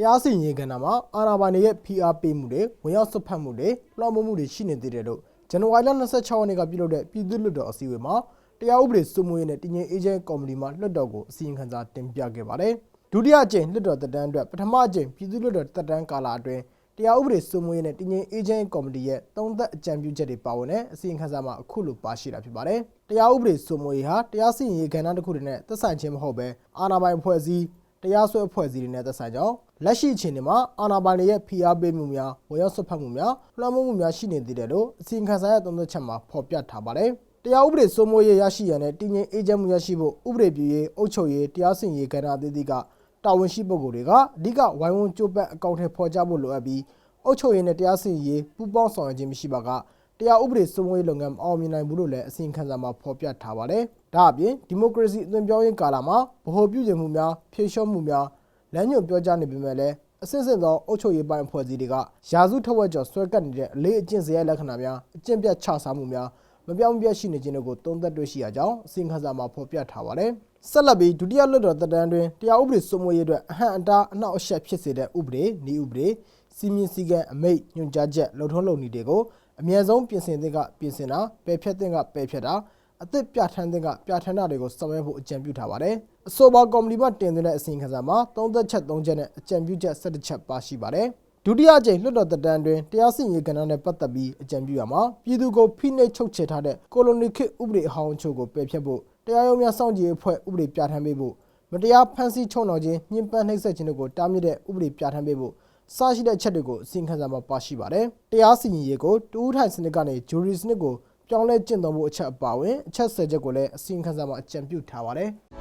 တရားစီရင်ရေးကဏ္ဍမှာအာဏာပိုင်တွေရဲ့ PR ပေးမှုတွေဝင်ရောက်ဆွတ်ဖက်မှုတွေလွှမ်းမိုးမှုတွေရှိနေသေးတယ်လို့ဇန်နဝါရီလ26ရက်နေ့ကပြုလုပ်တဲ့ပြည်သူ့လွှတ်တော်အစည်းအဝေးမှာတရားဥပဒေစိုးမိုးရေးနဲ့တည်ငြိမ်အေးချမ်းကော်မတီမှလွှတ်တော်ကိုအစီရင်ခံစာတင်ပြခဲ့ပါတယ်။ဒုတိယအကြိမ်လွှတ်တော်တက်တန်းအတွက်ပထမအကြိမ်ပြည်သူ့လွှတ်တော်တက်တန်းကာလအတွင်းတရားဥပဒေစိုးမိုးရေးနဲ့တည်ငြိမ်အေးချမ်းကော်မတီရဲ့သုံးသက်အကြံပြုချက်တွေပါဝင်တဲ့အစီရင်ခံစာမှာအခုလိုပါရှိတာဖြစ်ပါတယ်။တရားဥပဒေစိုးမိုးရေးဟာတရားစီရင်ရေးကဏ္ဍတစ်ခုတည်းနဲ့သက်ဆိုင်ခြင်းမဟုတ်ဘဲအာဏာပိုင်ဖွဲ့စည်းတရားစွဲအဖွဲ့အစည်းတွေနဲ့သက်ဆိုင်ကြောင်း လက်ရှိအခြေအနေမှာအာဏာပိုင်တွေရဲ့ဖိအားပေးမှုများဝေရောက်ဆွတ်ဖက်မှုများလွှမ်းမိုးမှုများရှိနေသေးတယ်လို့အစီရင်ခံစာရဲ့သုံးသက်ချက်မှာဖော်ပြထားပါတယ်။တရားဥပဒေစိုးမိုးရေးရရှိရန်နဲ့တည်ငြိမ်အေးချမ်းမှုရရှိဖို့ဥပဒေပြုရေးအုပ်ချုပ်ရေးတရားစီရင်ရေးကဏ္ဍအသီးသီးကတာဝန်ရှိပုဂ္ဂိုလ်တွေကအဓိကဝိုင်းဝန်းကြိုးပမ်းအကောင့်ထဲဖော်ကြဖို့လိုအပ်ပြီးအုပ်ချုပ်ရေးနဲ့တရားစီရင်ရေးပူးပေါင်းဆောင်ရွက်ခြင်းမရှိပါကတရားဥပဒေစိုးမိုးရေးလုပ်ငန်းမအောင်မြင်နိုင်ဘူးလို့လည်းအစီရင်ခံစာမှာဖော်ပြထားပါတယ်။ဒါအပြင်ဒီမိုကရေစီအသွင်ပြောင်းရေးကာလမှာဗဟိုပြုကျင့်မှုများဖြည့်လျှော့မှုများ လမ်းညွှန်ပြောကြားနေပေမဲ့လည်းအစစ်စစ်သောအုပ်ချုပ်ရေးပိုင်းအဖွဲ့အစည်းတွေကယာစုထက်ဝက်ကျော်ဆွဲကပ်နေတဲ့အလေးအကျင့်စရိုက်လက္ခဏာများအကျင့်ပြတ်ခြစားမှုများမပြောင်းမပြတ်ရှိနေခြင်းတို့ကိုသုံးသပ်တွေ့ရှိရကြောင်းအစီရင်ခံစာမှာဖော်ပြထားပါတယ်။ဆက်လက်ပြီးဒုတိယလွှတ်တော်တက်တန်းတွင်တရားဥပဒေစိုးမိုးရေးအတွက်အဟန့်အတားအနှောက်အယှက်ဖြစ်စေတဲ့ဥပဒေ၊ဤဥပဒေစီမင်းစည်းကမ်းအမိတ်ညွှန်ကြားချက်လုံထုံးလုံနည်းတွေကိုအမြဲဆုံးပြင်ဆင်သင့်ကပြင်ဆင်တာပယ်ဖျက်သင့်ကပယ်ဖျက်တာ အသစ်ပြဋ္ဌာန်းသင့်ကပြဋ္ဌာန်းတာတွေကိုဆောင်ရွက်ဖို့အကြံပြုထားပါတယ်။အဆိုပါကော်မတီမှတင်သွင်းတဲ့အစီရင်ခံစာမှာသုံးသက်ချက်၃ချက်နဲ့အကြံပြုချက်၁၁ချက်ပါရှိပါတယ်။ဒုတိယအကြိမ်လွှတ်တော်တက်တန်းတွင်တရားစီရင်ရေးကဏ္ဍနဲ့ပတ်သက်ပြီးအကြံပြုရမှာပြည်သူကိုဖိနှိပ်ချုပ်ချယ်ထားတဲ့ကိုလိုနီခေတ်ဥပဒေအဟောင်းအချို့ကိုပယ်ဖျက်ဖို့တရားရုံးများစောင့်ကြည့်ရေးအဖွဲ့ဥပဒေပြဋ္ဌာန်းပေးဖို့မတရားဖမ်းဆီးချုံနှောင်ခြင်းညှဉ်းပန်းနှိပ်စက်ခြင်းတို့ကိုတားမြစ်တဲ့ဥပဒေပြဋ္ဌာန်းပေးဖို့စရှိတဲ့အချက်တွေကိုအစီရင်ခံစာမှာပါရှိပါတယ်။တရားစီရင်ရေးကိုတူးထိုင်စနစ်ကနေဂျူရီစနစ်ကို ပြောင်းလဲကျင့်သုံးဖို့အချက်အပါအဝင်အချက်၁၀ချက်ကိုလည်းအစီရင်ခံစာမှာအကြံပြုထားပါတယ်။